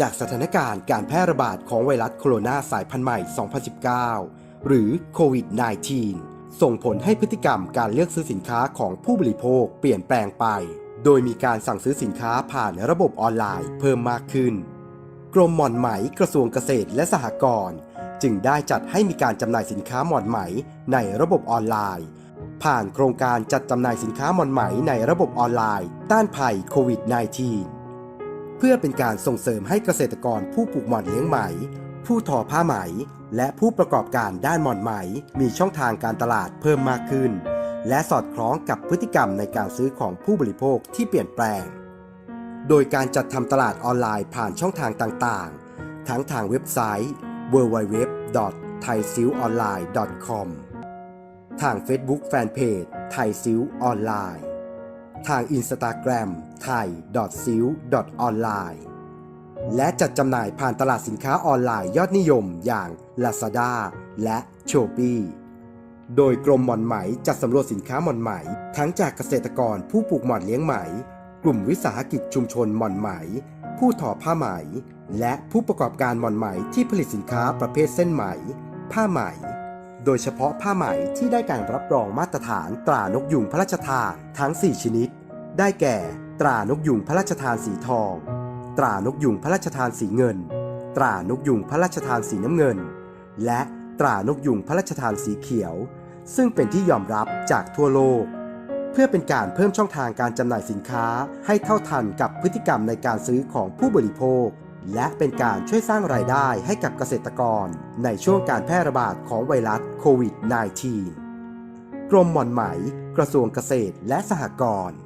จากสถานการณ์การแพร่ระบาดของไวรัสโคโรนาสายพันธุ์ใหม่ 2019 หรือโควิด -19 ส่งผลให้พฤติกรรมการเลือกซื้อสินค้าของผู้บริโภคเปลี่ยนแปลงไป โดยมีการสั่งซื้อสินค้าผ่านระบบออนไลน์เพิ่มมากขึ้น กรมหม่อนไหมกระทรวงเกษตรและสหกรณ์จึงได้จัดให้มีการจำหน่ายสินค้าหม่อนไหมในระบบออนไลน์ ผ่านโครงการจัดจำหน่ายสินค้าหม่อนไหมในระบบออนไลน์ ต้านภัยโควิด -19 พื่อเป็นการส่งเสริมให้เกษตรกรผู้ปลูกหม่อนเลี้ยงไหม ผู้ทอผ้าไหม และผู้ประกอบการด้านหม่อนไหม มีช่องทางการตลาดเพิ่มมากขึ้น และสอดคล้องกับพฤติกรรมในการซื้อของผู้บริโภคที่เปลี่ยนแปลง โดยการจัดทำตลาดออนไลน์ผ่านช่องทางต่างๆ ทั้งทางเว็บไซต์ www.thaisilonline.com ทาง Facebook Fanpage ไทยซิลออนไลน์ ทาง Instagram thai s i l online และจัดจำหน่ายผ่านตลาดสินค้าออนไลน์ยอดนิยมอย่าง Lazada และ Shopee โดยกรมหม่อนไหมจัดสำรวจสินค้าหม่อนไหม ทั้งจากเกษตรกรผู้ปลูกหม่อนเลี้ยงไหม กลุ่มวิสาหกิจชุมชนหม่อนไหม ผู้ทอผ้าไหม และผู้ประกอบการหม่อนไหมที่ผลิตสินค้าประเภทเส้นไหม ผ้าไหม โดยเฉพาะผ้าไหมที่ได้การรับรองมาตรฐานตรานกยุงพระราชทานทั้ง 4 ชนิด ได้แก่ ตรานกยุงพระราชทานสีทอง ตรานกยุงพระราชทานสีเงิน ตรานกยุงพระราชทานสีน้ำเงิน และตรานกยุงพระราชทานสีเขียว ซึ่งเป็นที่ยอมรับจากทั่วโลก เพื่อเป็นการเพิ่มช่องทางการจำหน่ายสินค้าให้เท่าทันกับพฤติกรรมในการซื้อของผู้บริโภค และเป็นการช่วยสร้างรายได้ให้กับเกษตรกรในช่วงการแพร่ระบาดของไวรัสโควิด -19 กรมหม่อนไหม กระทรวงเกษตรและสหกรณ์